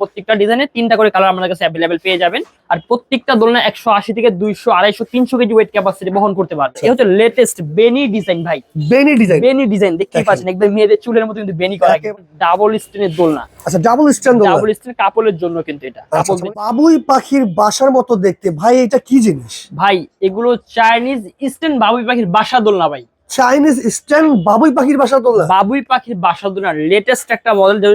প্রত্যেকটা ডিজাইনে তিনটা করে কালার আমাদের কাছে অ্যাভেলেবেল পেয়ে যাবেন। আর প্রত্যেকটা দোলনা একশো আশি থেকে দুইশো আড়াইশো তিনশো কেজি ওয়েট ক্যাপাসিটি বহন করতে পারবে এটা হচ্ছে লেটেস্ট বেনি ডিজাইন ভাই। বেনি ডিজাইন বেনি ডিজাইন দেখতেই দেখেন। পাচ্ছেন একদম মেয়েদের চুলের মতো কিন্তু বেনি করা ডাবল স্টেনের দোলনা। আচ্ছা ডাবল স্ট্যান্ড ডাবল স্টেন কাপড়ের জন্য কিন্তু এটা। আচ্ছা আচ্ছা। বাবুই পাখির বাসার মতো দেখতে। ভাই এটা কি জিনিস? ভাই এগুলো চাইনিজ স্টেন বাবুই পাখির বাসা দোলনা ভাই। চাইনিজ স্ট্যান্ড বাবুই পাখির বাসার দোলনা বাবুই পাখির বাসা দোলনা লেটেস্ট একটা মডেল যে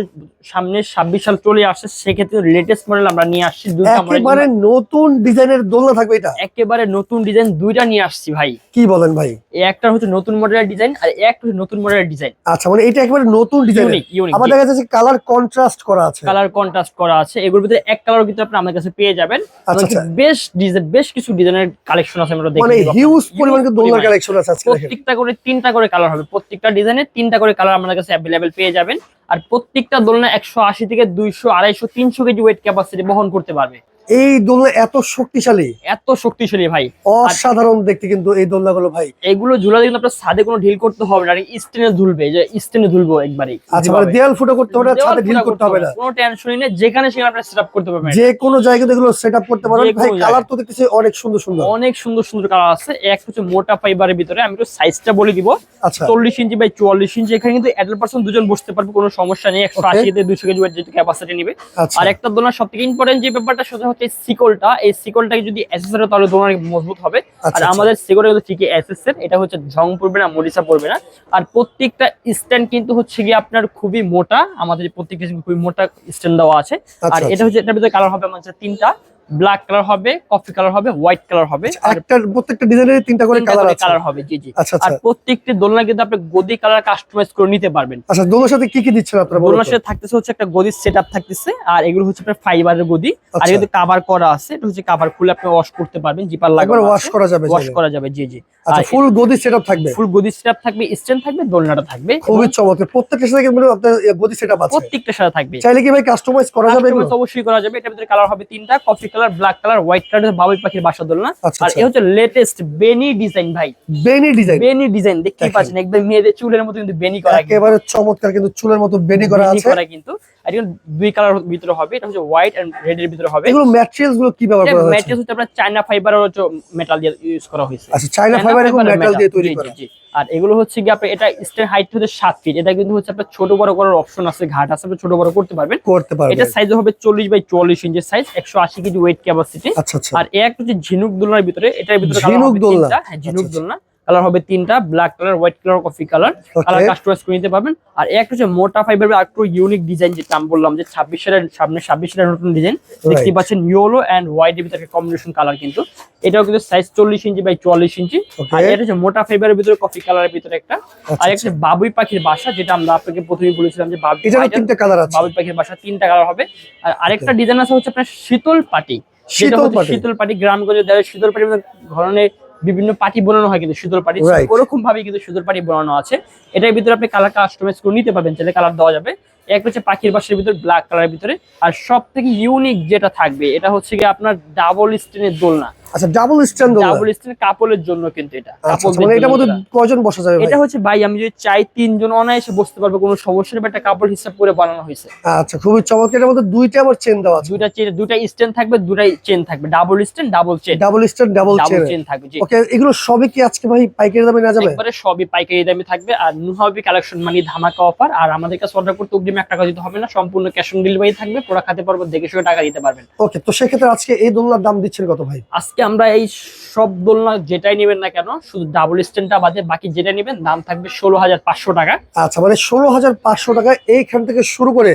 সামনে ছাব্বিশ সাল চলে আসছে সেক্ষেত্রে লেটেস্ট মডেল আমরা নিয়ে আসছি একেবারে নতুন ডিজাইনের দোলনা থাকবে এটা। একেবারে নতুন ডিজাইন দুইটা নিয়ে আসছি ভাই। কি বলেন ভাই? একটা হচ্ছে নতুন মডেলের ডিজাইন আর একটা হচ্ছে নতুন মডেলের ডিজাইন আচ্ছা মানে এটা একেবারে নতুন ডিজাইন আবার দেখা যাচ্ছে কালার কন্ট্রাস্ট করা আছে। কালার কন্ট্রাস্ট করা আছে। এগুলোর ভিতরে এক কালার কিন্তু আপনি আমাদের কাছে পেয়ে যাবেন। আচ্ছা, আচ্ছা। বেশ ডিজাইন বেশ কিছু ডিজাইনের কালেকশন আছে আমরা দেখে মানে হিউজ। পরিমাণ দোলনার কালেকশন আছে আজকে প্রত্যেকটা করে তিনটা করে কালার হবে। প্রত্যেকটা ডিজাইনে তিনটা করে কালার আমাদের কাছে অ্যাভেলেবেল পেয়ে যাবেন। আর প্রত্যেকটা দোলনা একশো আশি থেকে দুইশো, আড়াইশো, তিনশো কেজি ওয়েট ক্যাপাসিটি বহন করতে পারবে। এই দোলনা এত শক্তিশালী। এত শক্তিশালী ভাই। অসাধারণ দেখতে কিন্তু এই দোলনাগুলো ভাই। এগুলো ঝুলা কিন্তু আপনার ছাদে কোনো ঢিল করতে হবে না স্টেনে ঝুলবে যে স্টেনে ঝুলবো একবারই। আচ্ছা মানে দেয়াল ফুটো করতে হবে না ছাদে ঢিল করতে হবে না। কোনো টেনশনই নেই যেখানে সেখানে আপনি সেটআপ করতে পারবেন। যে কোনো জায়গায় এগুলো সেট আপ করতে পারবেন ভাই কালার তো দেখতেছি অনেক সুন্দর সুন্দর। অনেক সুন্দর সুন্দর কালার আছে। এক হচ্ছে মোটা ফাইবারের ভিতরে আমি একটু সাইজটা বলে দিব। আচ্ছা। চল্লিশ ইঞ্চি বাই চুয়াল্লিশ ইঞ্চি এখানে কিন্তু অ্যাডাল্ট পার্সন দুজন বসতে পারবে কোনো সমস্যা নেই। একশো আশি থেকে দুশো কেজি যেটা ক্যাপাসিটি নিবে। আর একটা দোলনার সব থেকে ইম্পর্টেন্ট যে ব্যাপারটা সেটা হচ্ছে সিকলটা। এই সিকলটাকে যদি অ্যাসেসরি তাহলে তোমার মজবুত হবে। আর আচ্ছা, আচ্ছা। আমাদের সিকলটা কিন্তু ঠিকই অ্যাসেসের এটা হচ্ছে ঝং পড়বে না মরিচা পড়বে না। আর প্রত্যেকটা স্ট্যান্ড কিন্তু হচ্ছে গিয়ে আপনার খুবই মোটা আমাদের প্রত্যেকটা খুবই মোটা স্ট্যান্ড দেওয়া আছে। আর আচ্ছা, এটা হচ্ছে এটার ভিতরে কালার হবে আমাদের তিনটা। ব্ল্যাক কালার হবে কফি কালার হবে হোয়াইট কালার হবে। আর একটা প্রত্যেকটা ডিজাইনের তিনটা করে কালার আছে। কালার হবে জি জি। আচ্ছা আর আচ্ছা প্রত্যেকটি দোলনা কিন্তু আপনি গদি কালার কাস্টমাইজ করে নিতে পারবেন। আচ্ছা দোলনার সাথে কি কি দিচ্ছেন আপনারা দোলনার সাথে থাকতেছে হচ্ছে একটা গদির সেটআপ থাকতেছে আর এগুলো হচ্ছে আপনার ফাইবারের গদি। আর আচ্ছা। কিন্তু কভার করা আছে এটা হচ্ছে কভার খুলে আপনি ওয়াশ করতে পারবেন জিপার একবার লাগানো ওয়াশ করা যাবে ওয়াশ করা যাবে জি জি। আচ্ছা ফুল গদি সেটআপ থাকবে? ফুল গদি সেটআপ থাকবে স্ট্যান্ড থাকবে দোলনাটা থাকবে। খুবই চমৎকার। প্রত্যেকটার সাথে কিন্তু আপনার গদি সেটআপ আছে। প্রত্যেকটা সাথে থাকবে। চাইলে কি ভাই কাস্টমাইজ করা যাবে এগুলো? অবশ্যই করা যাবে এটার ভিতরে কালার হবে তিনটা coffee colour black colour white colour বাবুই পাখির বাসা দোলনা। আচ্ছা আর আচ্ছা। এ হচ্ছে লেটেস্ট বেনি ডিজাইন ভাই। বেনি ডিজাইন বেনি ডিজাইন দেখতেই পাচ্ছেন একদম মেয়েদের চুলের মতো কিন্তু বেনি করা। একেবারে চমৎকার কিন্তু চুলের মতো বেনি করা বেনি আছে। করা কিন্তু। আর এগুলো দুই কালার ভিতরে হবে এটা হচ্ছে হোয়াইট এন্ড রেড এর ভিতরে হবে। এগুলো ম্যাটেরিয়ালসগুলো কি ব্যবহার করা হয়েছে ম্যাটেরিয়াল হচ্ছে আপনার চায়না ফাইবার হচ্ছে মেটাল দিয়ে ইউজ করা হয়েছে। আচ্ছা China ফাইবার এবং মেটাল দিয়ে তৈরি করা। আর এগুলো হচ্ছে কি আপনার এটা স্টের হাইট হচ্ছে সাত ফিট এটা কিন্তু হচ্ছে আপনার ছোট বড় করার অপশন আছে ঘাট আছে আপনি ছোট বড় করতে পারবেন। করতে পারবেন। এটা সাইজ হবে চল্লিশ বাই চুয়াল্লিশ ইঞ্চের সাইজ একশো আশি কেজি ওয়েট ক্যাপাসিটি আচ্ছা আচ্ছা। আর এক হচ্ছে ঝিনুক দোলনার ভিতরে এটার ভিতরে ঝিনুক দোলনা? হ্যাঁ ঝিনুক আচ্ছা। দোলনা। কালার হবে তিনটা black colour white colour coffee colour colour customise করে নিতে পারবেন। আর একটা হচ্ছে মোটা ফাইবার আর একটু ইউনিক ডিজাইন যেটা আমি বললাম যে ছাব্বিশ সালের সামনে ছাব্বিশ সালের নতুন ডিজাইন দেখতে পাচ্ছেন ইয়েলো এন্ড হোয়াইট এর ভিতরে কম্বিনেশন কালার কিন্তু। এটাও কিন্তু সাইজ চল্লিশ ইঞ্চি বাই চুয়াল্লিশ ইঞ্চি। আর এটা হচ্ছে মোটা ফাইবারের ভিতরে কফি কালারের ভিতরে একটা। আচ্ছা, আর একটা বাবুই পাখির বাসা যেটা আমরা আপনাকে প্রথমেই বলেছিলাম যে বাবুই পাখির- কালার বাবুই পাখির বাসা তিনটা কালার হবে। আর আরেকটা ডিজাইন আছে হচ্ছে আপনার শীতল পাটি। শীতল পাটি। শীতল পাটি গ্রামগঞ্জে শীতল মধ্যে ধরনের বিভিন্ন পাটি বানানো হয় কিন্তু সুদর পাটি। ওরকম ভাবে কিন্তু সুদর পাটি বানানো আছে। এটার ভিতরে আপনি কালার কাস্টমাইজ করে নিতে পারবেন চাইলে কালার দেওয়া যাবে। এক হচ্ছে পাখির বাসের ভিতরে ব্ল্যাক কালারের ভিতরে। আর সব থেকে ইউনিক যেটা থাকবে এটা হচ্ছে গিয়ে আপনার ডাবল স্টেনের দোলনা। আচ্ছা ডাবল স্ট্যান্ড ডাবল স্টেন কাপড়ের জন্য কিন্তু এটা। আচ্ছা মানে এটার মধ্যে। কয়জন বসা যাবে এটা হচ্ছে ভাই আমি যদি চাই তিনজন অনায়াসে বসতে পারবে কোনো সমস্যা নেই একটা কাপড় হিসাব করে বানানো হয়েছে। আচ্ছা খুবই চমৎকার। এটার মধ্যে দুইটা আবার চেন দেওয়া আছে। দুইটা চেন দুইটা স্টেন থাকবে দুটাই চেন থাকবে। Double stand double chain double stand double chain থাকবে জি। ওকে এগুলো সবই কি আজকে ভাই পাইকারি দামে নেওয়া যাবে? একবারে সবই পাইকারি দামে থাকবে আর নুহাবি কালেকশন মানে ধামাকা অফার আর আমাদের কাছে অর্ডার করতে অগ্রিম এক টাকা দিতে হবে না সম্পূর্ণ ক্যাশ অন ডেলিভারি থাকবে পুরো খাতে পারব দেখে শুনে টাকা দিতে পারবেন। ওকে তো সেক্ষেত্রে আজকে এই দোলনার দাম দিচ্ছেন কত ভাই? আজকে আমরা এই সব দোলনা যেটাই নেবেন না কেন, শুধু ডাবল স্ট্যান্ডটা বাদে বাকি যেটা নেবেন, দাম থাকবে ষোলো হাজার পাঁচশো টাকা। আচ্ছা মানে ষোলো হাজার পাঁচশো টাকা এইখান থেকে শুরু করে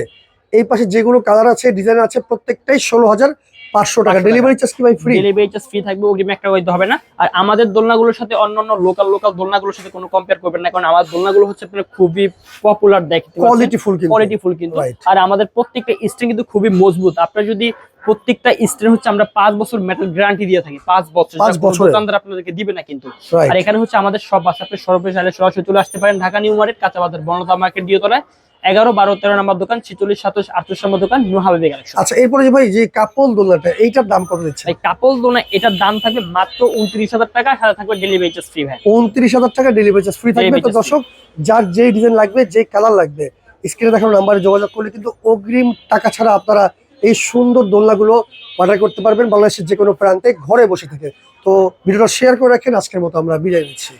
এই পাশে যেগুলো কালার আছে ডিজাইন আছে, প্রত্যেকটাই ষোলো হাজার পাঁচশো টাকা। 500 টাকা। ডেলিভারি চার্জ কি ভাই? ফ্রি ডেলিভারি চার্জ ফ্রি থাকবে অগ্রিম এক টাকা দিতে হবে না। আর আমাদের দোলনাগুলোর সাথে অন্যান্য লোকাল লোকাল দোলনাগুলোর সাথে কোনো কম্পেয়ার করবেন না কারণ আমার দোলনাগুলো হচ্ছে আপনার খুবই পপুলার দেখতে কোয়ালিটি ফুল কিন্তু। কোয়ালিটি ফুল কিন্তু। আর আমাদের প্রত্যেকটা স্টেন কিন্তু খুবই মজবুত। আপনার যদি প্রত্যেকটা স্টেন হচ্ছে আমরা পাঁচ বছর মেটাল গ্যারান্টি দিয়ে থাকি পাঁচ বছর। দোকানদার আপনাদেরকে দিবে না কিন্তু। আর এখানে হচ্ছে আমাদের সব আছে আপনি সর্বশেষ সরাসরি চলে আসতে পারেন ঢাকা নিউ মার্কেট কাঁচা বাজার বনতা মার্কেট দিয়ে তোলায় এগারো বারো তেরো নম্বর দোকান ছিচল্লিশ সাতাশ আটচল্লিশ নম্বর দোকান নিউ হাবিবে কালেকশন আচ্ছা এরপরে যে ভাই যে কাপল দোলনাটা এইটার দাম কত দিচ্ছে? এই কাপল দোনা এটার দাম থাকবে মাত্র উনত্রিশ হাজার টাকা সাথে থাকবে ডেলিভারি চার্জ ফ্রি ভাই। উনত্রিশ হাজার টাকা ডেলিভারি চার্জ ফ্রি থাকবে। তো দর্শক যার যেই ডিজাইন লাগবে যে কালার লাগবে স্ক্রিনে দেখানো নাম্বারে যোগাযোগ করলে কিন্তু অগ্রিম টাকা ছাড়া আপনারা এই সুন্দর দোলনাগুলো অর্ডার করতে পারবেন বাংলাদেশের যে কোনো প্রান্তে ঘরে বসে থেকে। তো ভিডিওটা শেয়ার করে রাখেন আজকের মতো আমরা বিদায় নিচ্ছি।